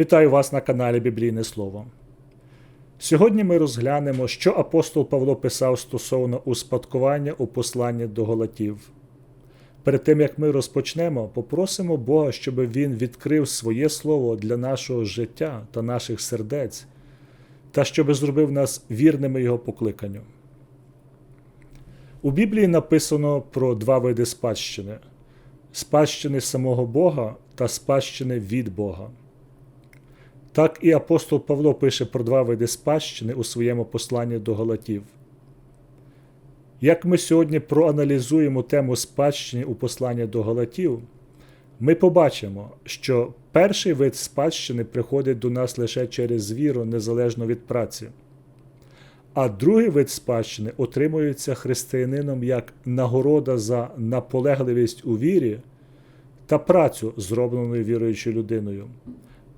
Вітаю вас на каналі Біблійне Слово. Сьогодні ми розглянемо, що апостол Павло писав стосовно успадкування у посланні до Галатів. Перед тим як ми розпочнемо, попросимо Бога, щоб Він відкрив своє слово для нашого життя та наших сердець, та щоб зробив нас вірними Його покликанню. У Біблії написано про два види спадщини: спадщини самого Бога та спадщини від Бога. Так і апостол Павло пише про два види спадщини у своєму посланні до Галатів. Як ми сьогодні проаналізуємо тему спадщини у посланні до Галатів, ми побачимо, що перший вид спадщини приходить до нас лише через віру незалежно від праці, а другий вид спадщини отримується християнином як нагорода за наполегливість у вірі та працю, зробленою віруючою людиною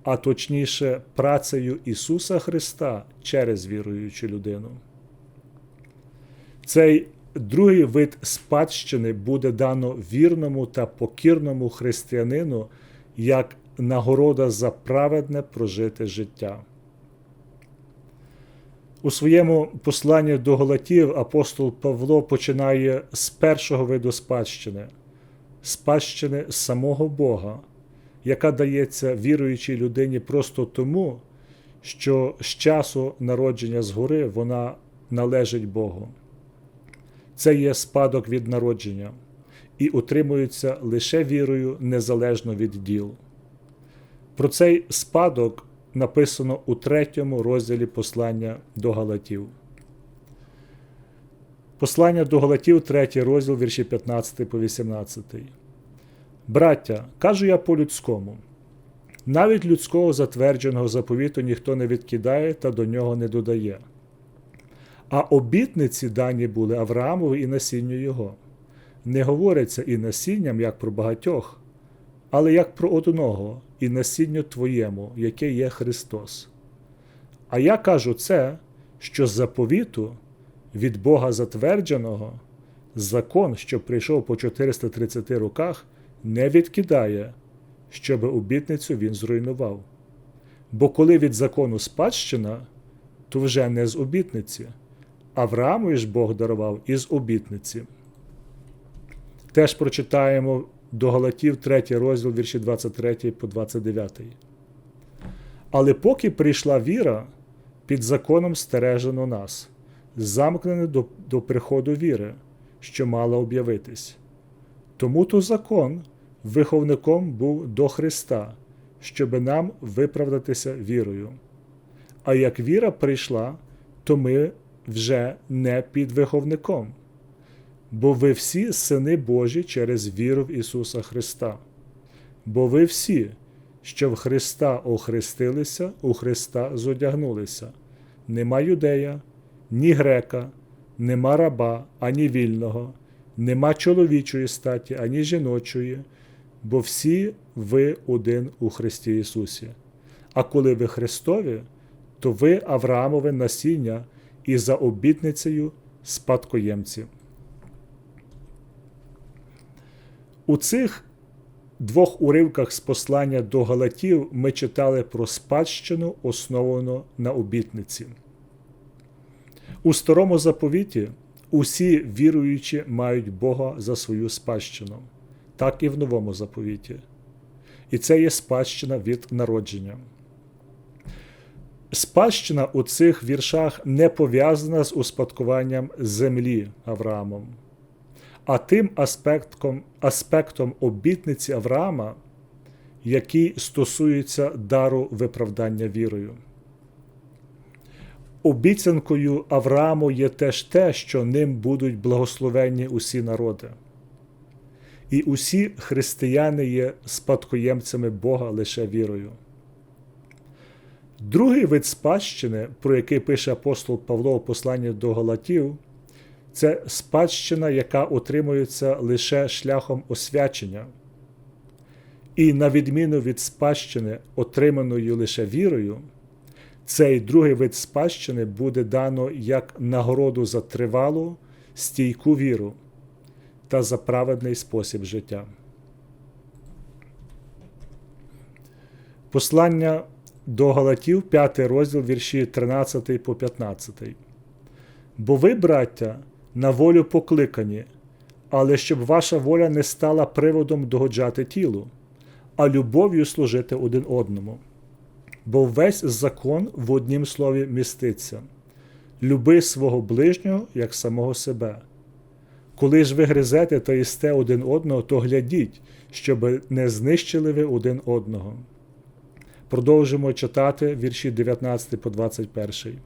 а точніше, працею Ісуса Христа через віруючу людину. Цей другий вид спадщини буде дано вірному та покірному християнину як нагорода за праведне прожите життя. У своєму посланні до Галатів апостол Павло починає з першого виду спадщини спадщини самого Бога яка дається віруючій людині просто тому, що з часу народження згори вона належить Богу. Це є спадок від народження і утримується лише вірою незалежно від діл. Про цей спадок написано у третьому розділі послання до Галатів. Послання до Галатів, третій розділ, вірші 15 по 18. Браття, кажу я по-людському. Навіть людського затвердженого заповіту ніхто не відкидає та до нього не додає. А обітниці дані були Авраамові і насінню його. Не говориться і насінням, як про багатьох, але як про одного, і насінню твоєму, яке є Христос. А я кажу це, що заповіту від Бога затвердженого, закон, що прийшов по 430 роках, не відкидає, щоби обітницю він зруйнував. Бо коли від закону спадщина, то вже не з обітниці, Аврааму ж Бог дарував із обітниці. Теж прочитаємо до Галатів 3 розділ вірші 23 по 29. Але поки прийшла віра, під законом стережено нас, замкнене до, до приходу віри, що мала об'явитись. Тому то закон виховником був до Христа, щоби нам виправдатися вірою. А як віра прийшла, то ми вже не під виховником, бо ви всі сини Божі через віру в Ісуса Христа. Бо ви всі, що в Христа охрестилися, у Христа зодягнулися. Нема юдея, ні грека, нема раба, ані вільного, нема чоловічої статі, ані жіночої бо всі ви один у Христі Ісусі. А коли ви Христові, то ви Авраамове насіння і за обітницею спадкоємці. У цих двох уривках з послання до Галатів ми читали про спадщину, основану на обітниці. У старому заповіті усі віруючі мають Бога за свою спадщину так і в новому заповіті. І це є спадщина від народження. Спадщина у цих віршах не пов'язана з успадкуванням землі Авраамом, а тим аспектом, аспектом обітниці Авраама, який стосується дару виправдання вірою. Обіцянкою Аврааму є теж те, що ним будуть благословенні усі народи і усі християни є спадкоємцями Бога лише вірою. Другий вид спадщини, про який пише апостол Павло у посланні до Галатів, це спадщина, яка отримується лише шляхом освячення. І, на відміну від спадщини, отриманої лише вірою, цей другий вид спадщини буде дано як нагороду за тривалу, стійку віру, та за праведний спосіб життя. Послання до Галатів, 5 розділ вірші 13 по 15. Бо ви, браття, на волю покликані, але щоб ваша воля не стала приводом догоджати тілу, а любов'ю служити один одному. Бо весь закон в однім слові міститься люби свого ближнього як самого себе. Коли ж ви гризете та їсте один одного, то глядіть, щоб не знищили ви один одного. Продовжимо читати вірші 19 по 21.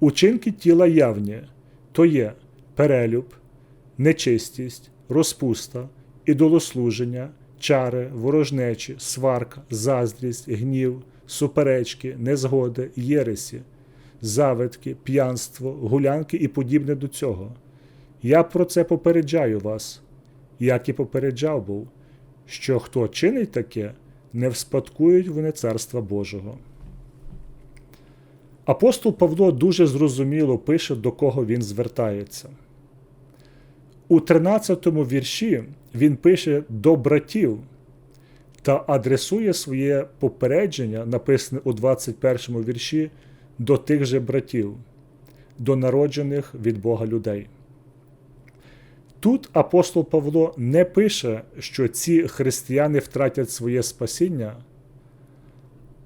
Учинки тіла явні то є перелюб, нечистість, розпуста, ідолослуження, чари, ворожнечі, сварка, заздрість, гнів, суперечки, незгоди, єресі, завитки, п'янство, гулянки і подібне до цього. Я про це попереджаю вас, як і попереджав був, що хто чинить таке, не вспадкують вони Царства Божого. Апостол Павло дуже зрозуміло пише, до кого він звертається. У 13 вірші він пише до братів та адресує своє попередження, написане у 21 вірші, до тих же братів, до народжених від Бога людей. Тут апостол Павло не пише, що ці християни втратять своє спасіння,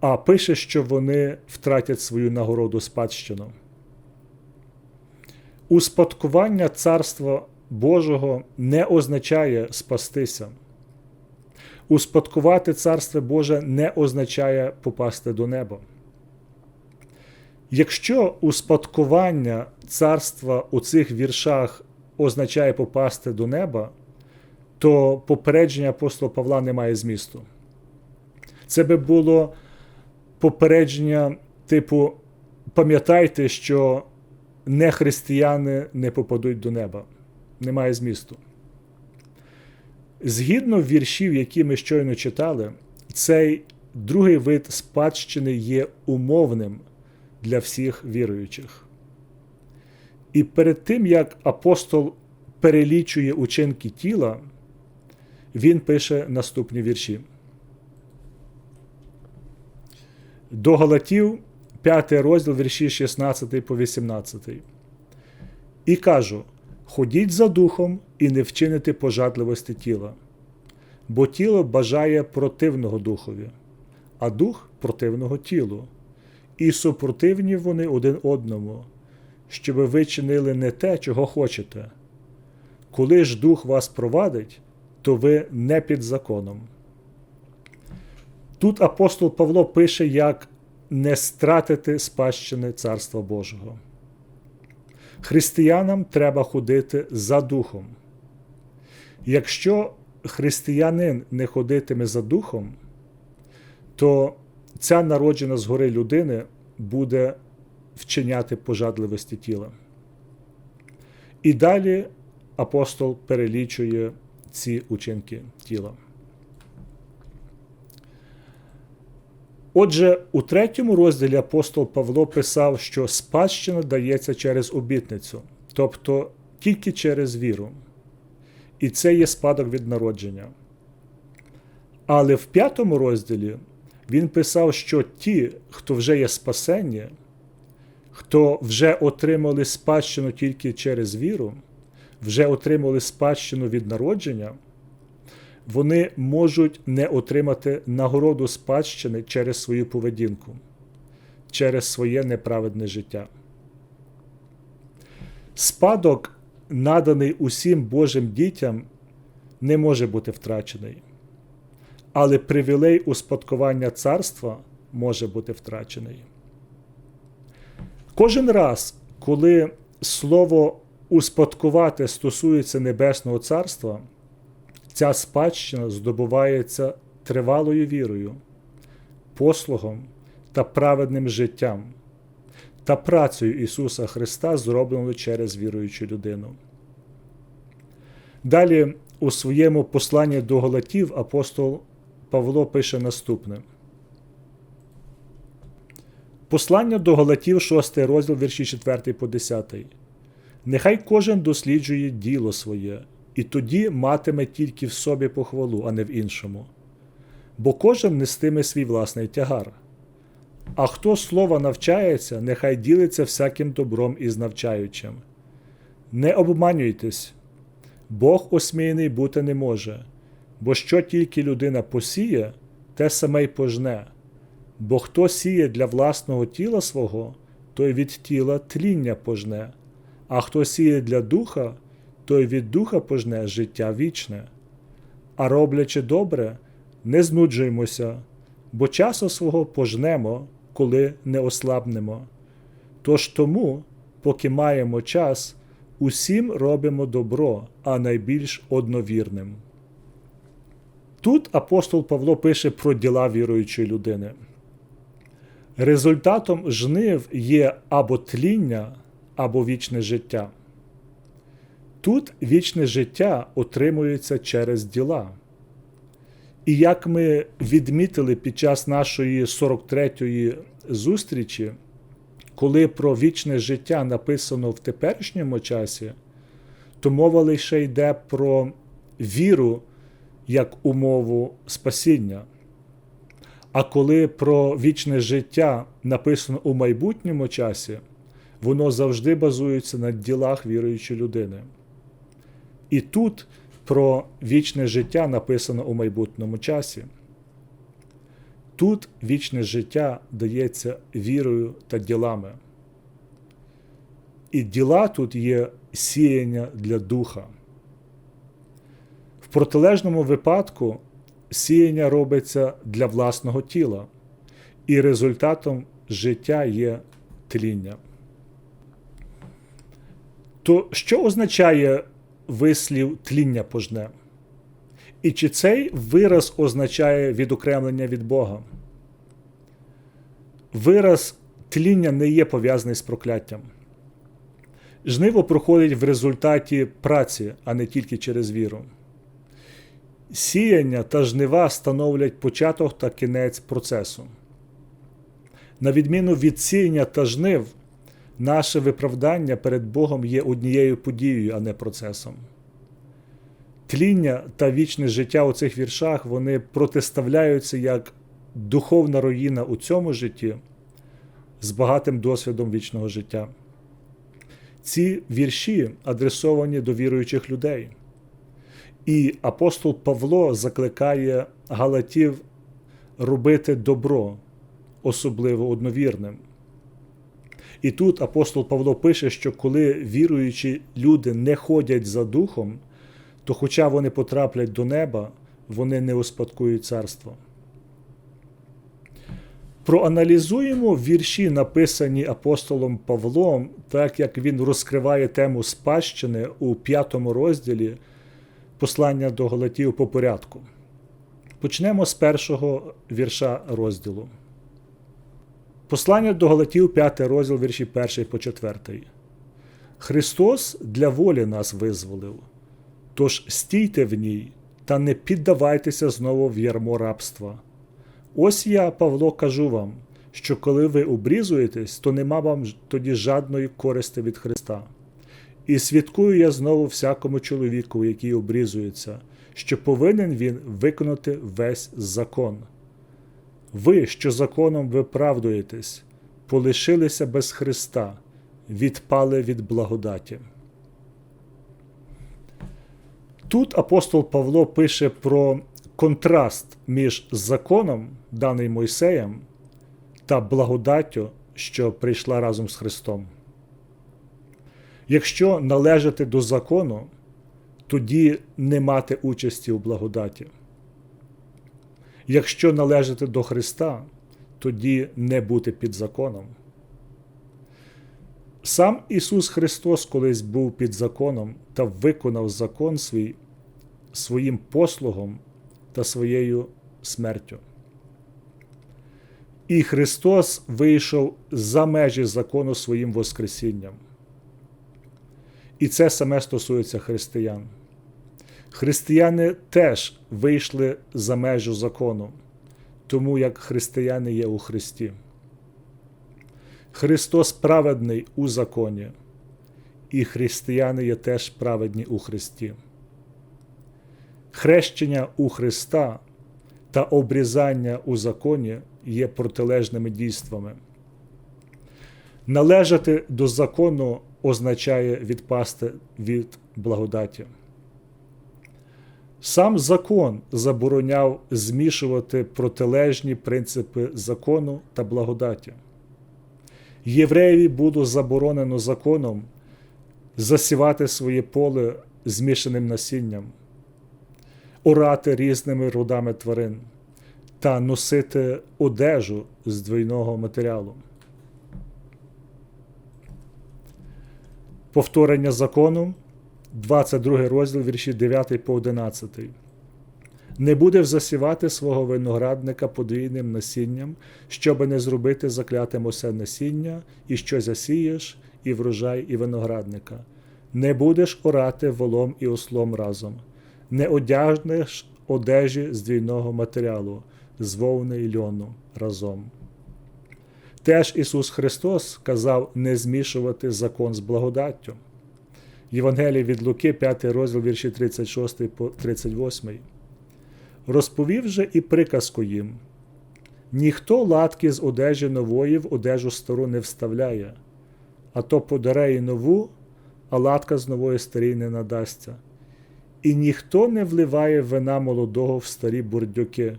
а пише, що вони втратять свою нагороду спадщину. Успадкування Царства Божого не означає спастися. Успадкувати Царство Боже не означає попасти до неба. Якщо успадкування царства у цих віршах означає попасти до неба, то попередження апостола Павла не має змісту. Це би було попередження, типу, пам'ятайте, що не християни не попадуть до неба. Немає змісту. Згідно віршів, які ми щойно читали, цей другий вид спадщини є умовним для всіх віруючих. І перед тим, як апостол перелічує учинки тіла, він пише наступні вірші. До Галатів, 5 розділ вірші 16 по 18. І кажу: ходіть за духом і не вчините пожадливості тіла, бо тіло бажає противного духові, а дух противного тілу. І супротивні вони один одному, щоб ви чинили не те, чого хочете. Коли ж дух вас провадить, то ви не під законом. Тут апостол Павло пише, як не стратити спадщини Царства Божого. Християнам треба ходити за духом. Якщо християнин не ходитиме за духом, то ця народжена згори людини буде вчиняти пожадливості тіла. І далі апостол перелічує ці учинки тіла. Отже, у третьому розділі апостол Павло писав, що спадщина дається через обітницю, тобто тільки через віру. І це є спадок від народження. Але в п'ятому розділі він писав, що ті, хто вже є спасені, хто вже отримали спадщину тільки через віру, вже отримали спадщину від народження, вони можуть не отримати нагороду спадщини через свою поведінку, через своє неправедне життя. Спадок, наданий усім Божим дітям, не може бути втрачений. Але привілей успадкування царства може бути втрачений. Кожен раз, коли слово успадкувати стосується Небесного Царства, ця спадщина здобувається тривалою вірою, послугом та праведним життям та працею Ісуса Христа, зробленою через віруючу людину. Далі у своєму посланні до Галатів апостол Павло пише наступне. Послання до Галатів, 6 розділ вірші 4 по 10. Нехай кожен досліджує діло своє, і тоді матиме тільки в собі похвалу, а не в іншому. Бо кожен нестиме свій власний тягар. А хто слова навчається, нехай ділиться всяким добром із навчаючим. Не обманюйтесь, Бог осміяний бути не може, бо що тільки людина посіє, те саме й пожне. Бо хто сіє для власного тіла свого, той від тіла тління пожне, а хто сіє для духа, той від духа пожне життя вічне. А роблячи добре, не знуджуймося, бо часу свого пожнемо, коли не ослабнемо. Тож тому, поки маємо час, усім робимо добро, а найбільш одновірним. Тут апостол Павло пише про діла віруючої людини. Результатом жнив є або тління, або вічне життя. Тут вічне життя отримується через діла. І як ми відмітили під час нашої 43-ї зустрічі, коли про вічне життя написано в теперішньому часі, то мова лише йде про віру як умову спасіння. А коли про вічне життя написано у майбутньому часі, воно завжди базується на ділах віруючої людини. І тут про вічне життя написано у майбутньому часі. Тут вічне життя дається вірою та ділами. І діла тут є сіяння для духа. В протилежному випадку сіяння робиться для власного тіла, і результатом життя є тління. То що означає вислів тління пожне? І чи цей вираз означає відокремлення від Бога? Вираз тління не є пов'язаний з прокляттям. Жниво проходить в результаті праці, а не тільки через віру. Сіяння та жнива становлять початок та кінець процесу. На відміну від сіяння та жнив, наше виправдання перед Богом є однією подією, а не процесом. Тління та вічне життя у цих віршах вони протиставляються як духовна руїна у цьому житті з багатим досвідом вічного життя. Ці вірші адресовані до віруючих людей. І апостол Павло закликає Галатів робити добро, особливо одновірним. І тут апостол Павло пише, що коли віруючі люди не ходять за духом, то, хоча вони потраплять до неба, вони не успадкують царство. Проаналізуємо вірші, написані апостолом Павлом, так як він розкриває тему спадщини у п'ятому розділі послання до Галатів по порядку. Почнемо з першого вірша розділу. Послання до Галатів, 5 розділ вірші 1 по 4. Христос для волі нас визволив. Тож стійте в ній та не піддавайтеся знову в ярмо рабства. Ось я, Павло, кажу вам, що коли ви обрізуєтесь, то нема вам тоді жадної користи від Христа. І свідкую я знову всякому чоловіку, який обрізується, що повинен він виконати весь закон. Ви, що законом виправдуєтесь, полишилися без Христа, відпали від благодаті. Тут апостол Павло пише про контраст між законом, даний Мойсеєм, та благодаттю, що прийшла разом з Христом. Якщо належати до закону, тоді не мати участі у благодаті. Якщо належати до Христа, тоді не бути під законом. Сам Ісус Христос колись був під законом та виконав закон свій своїм послугом та своєю смертю. І Христос вийшов за межі закону своїм Воскресінням. І це саме стосується християн. Християни теж вийшли за межу закону, тому як християни є у Христі. Христос праведний у законі, і християни є теж праведні у Христі. Хрещення у Христа та обрізання у законі є протилежними дійствами. Належати до закону означає відпасти від благодаті. Сам закон забороняв змішувати протилежні принципи закону та благодаті. Євреєві було заборонено законом засівати своє поле змішаним насінням, орати різними родами тварин та носити одежу з двойного матеріалу. Повторення закону, 22 розділ вірші 9 по 11. Не будеш засівати свого виноградника подвійним насінням, щоби не зробити заклятим усе насіння, і що засієш, і врожай, і виноградника. Не будеш орати волом і ослом разом, не одягнеш одежі з двійного матеріалу, з вовни й льону разом. Теж Ісус Христос казав не змішувати закон з благодаттю. Євангеліє від Луки, 5 розділ вірші 36 по 38. Розповів же і приказку їм: ніхто латки з одежі нової в одежу стару не вставляє, а то подаре і нову, а латка з нової старій не надасться. І ніхто не вливає вина молодого в старі бурдюки,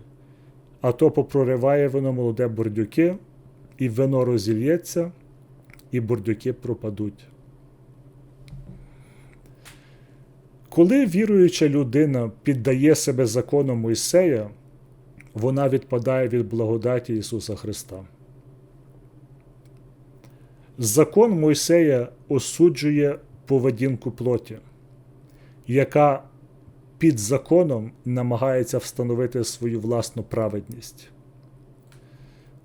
а то попрориває воно молоде бурдюки, і вино розільється, і бурдюки пропадуть. Коли віруюча людина піддає себе закону Мойсея, вона відпадає від благодаті Ісуса Христа. Закон Мойсея осуджує поведінку плоті, яка під законом намагається встановити свою власну праведність.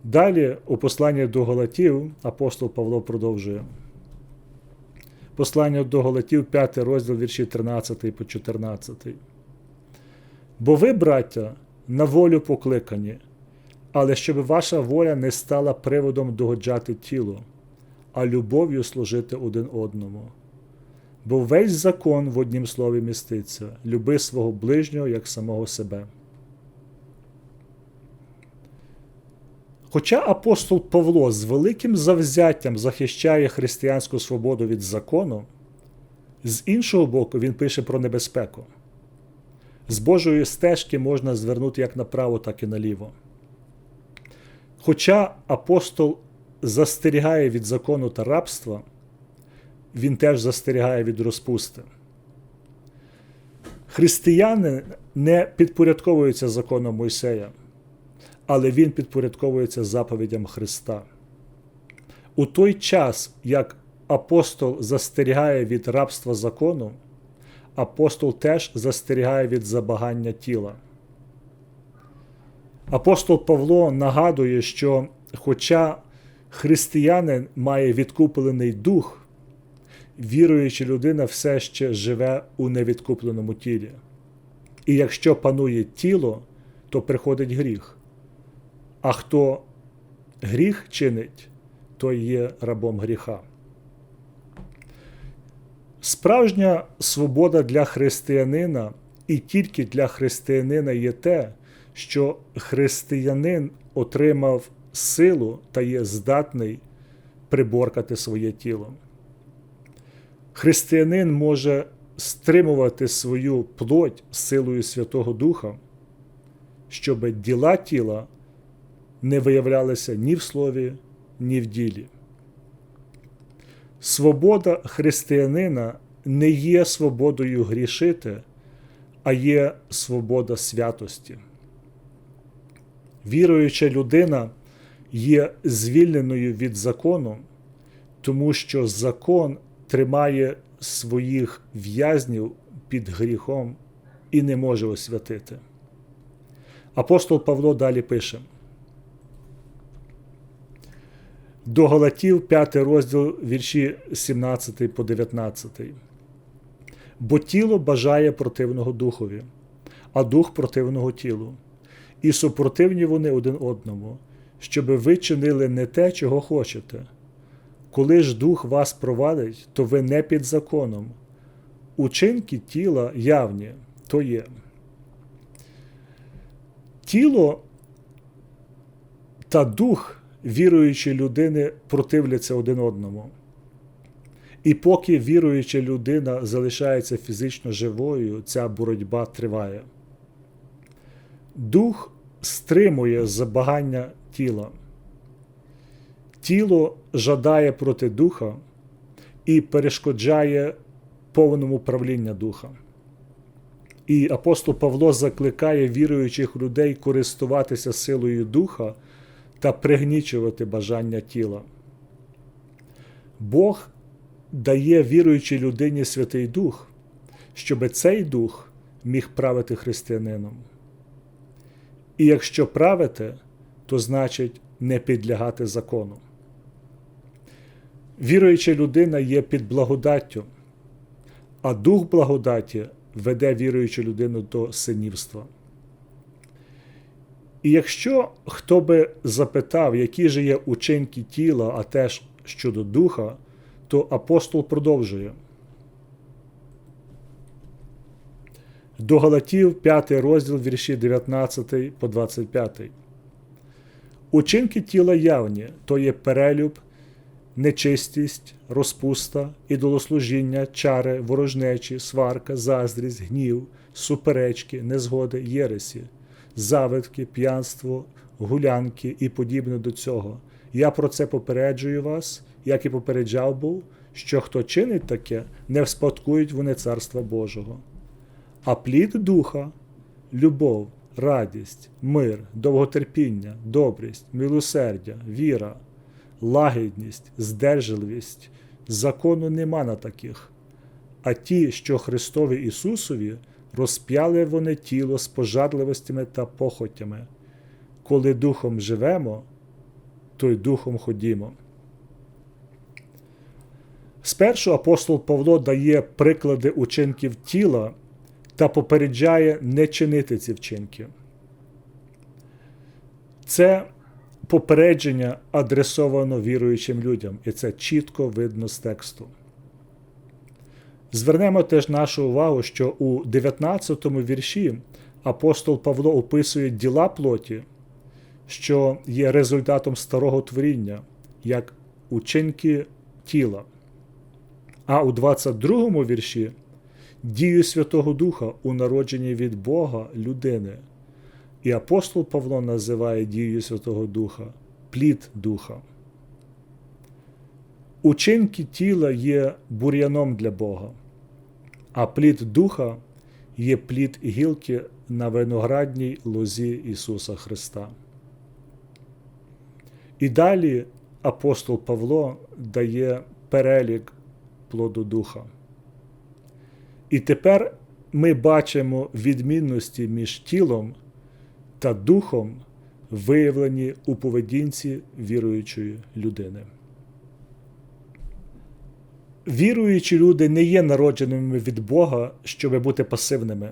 Далі, у посланні до Галатів, апостол Павло продовжує. Послання до Галатів, 5 розділ вірші 13 по 14. Бо ви, браття, на волю покликані, але щоб ваша воля не стала приводом догоджати тілу, а любов'ю служити один одному. Бо весь закон в однім слові міститься люби свого ближнього як самого себе. Хоча апостол Павло з великим завзяттям захищає християнську свободу від закону, з іншого боку, він пише про небезпеку. З Божої стежки можна звернути як направо, так і наліво. Хоча апостол застерігає від закону та рабства, він теж застерігає від розпусти. Християни не підпорядковуються законом Мойсея але він підпорядковується заповідям Христа. У той час, як апостол застерігає від рабства закону, апостол теж застерігає від забагання тіла. Апостол Павло нагадує, що, хоча християнин має відкуплений дух, віруюча людина все ще живе у невідкупленому тілі. І якщо панує тіло, то приходить гріх. А хто гріх чинить, той є рабом гріха. Справжня свобода для християнина і тільки для християнина є те, що християнин отримав силу та є здатний приборкати своє тіло. Християнин може стримувати свою плоть силою Святого Духа, щоб діла тіла не виявлялися ні в слові, ні в ділі. Свобода християнина не є свободою грішити, а є свобода святості. Віруюча людина є звільненою від закону, тому що закон тримає своїх в'язнів під гріхом і не може освятити. Апостол Павло далі пише. До Галатів, 5 розділ вірші 17 по 19. Бо тіло бажає противного духові, а дух противного тілу. І супротивні вони один одному, щоб ви чинили не те, чого хочете. Коли ж дух вас провадить, то ви не під законом. Учинки тіла явні то є. тіло та дух віруючої людини противляться один одному. І поки віруюча людина залишається фізично живою, ця боротьба триває. Дух стримує забагання тіла. Тіло жадає проти духа і перешкоджає повному правління духа. І апостол Павло закликає віруючих людей користуватися силою духа та пригнічувати бажання тіла. Бог дає віруючій людині Святий Дух, щоб цей дух міг правити християнином. І якщо правити, то значить не підлягати закону. Віруюча людина є під благодаттю, а дух благодаті веде віруючу людину до синівства. І якщо хто би запитав, які ж є учинки тіла, а теж щодо духа, то апостол продовжує. До Галатів 5 розділ вірші 19 по 25. Учинки тіла явні то є перелюб, нечистість, розпуста, ідолослужіння, чари, ворожнечі, сварка, заздрість, гнів, суперечки, незгоди, єресі, завитки, п'янство, гулянки і подібне до цього. Я про це попереджую вас, як і попереджав був, що хто чинить таке, не вспадкують вони Царства Божого. А плід духа, любов, радість, мир, довготерпіння, добрість, милосердя, віра, лагідність, здержливість, закону нема на таких. А ті, що Христові Ісусові, розп'яли вони тіло з пожадливостями та похотями. Коли духом живемо, то й духом ходімо. Спершу апостол Павло дає приклади учинків тіла та попереджає не чинити ці вчинки. Це попередження адресовано віруючим людям, і це чітко видно з тексту. Звернемо теж нашу увагу, що у 19 вірші апостол Павло описує діла плоті, що є результатом старого творіння, як учинки тіла. А у 22 вірші дію Святого Духа у народженні від Бога людини. І апостол Павло називає дією Святого Духа плід Духа. Учинки тіла є бур'яном для Бога, а плід Духа є плід гілки на виноградній лозі Ісуса Христа. І далі апостол Павло дає перелік плоду Духа. І тепер ми бачимо відмінності між тілом та духом, виявлені у поведінці віруючої людини. Віруючі люди не є народженими від Бога, щоб бути пасивними,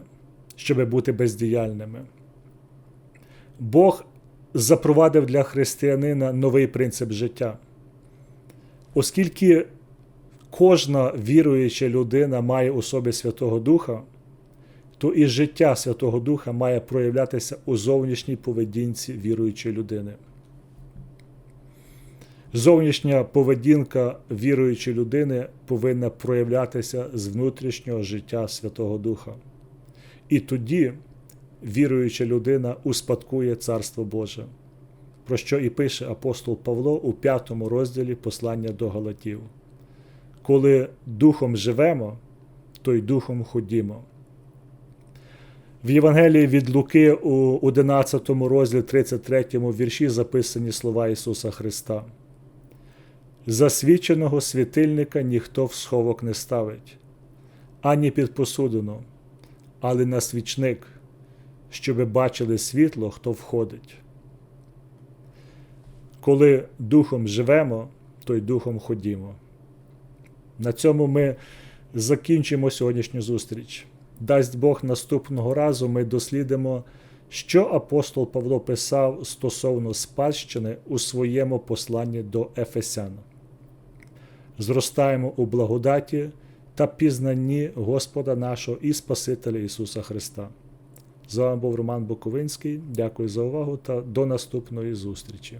щоб бути бездіяльними. Бог запровадив для християнина новий принцип життя. Оскільки кожна віруюча людина має у собі Святого Духа, то і життя Святого Духа має проявлятися у зовнішній поведінці віруючої людини. Зовнішня поведінка віруючої людини повинна проявлятися з внутрішнього життя Святого Духа. І тоді віруюча людина успадкує Царство Боже, про що і пише апостол Павло у п'ятому розділі послання до Галатів. Коли духом живемо, то й духом ходімо. В Євангелії від Луки у 11 розділі 33 вірші записані слова Ісуса Христа. Засвіченого світильника ніхто в сховок не ставить, ані під посудину, але на свічник, щоби бачили світло, хто входить. Коли духом живемо, то й духом ходімо. На цьому ми закінчимо сьогоднішню зустріч. Дасть Бог наступного разу ми дослідимо, що апостол Павло писав стосовно спадщини у своєму посланні до Ефесян. Зростаємо у благодаті та пізнанні Господа нашого і Спасителя Ісуса Христа. З вами був Роман Буковинський. Дякую за увагу та до наступної зустрічі.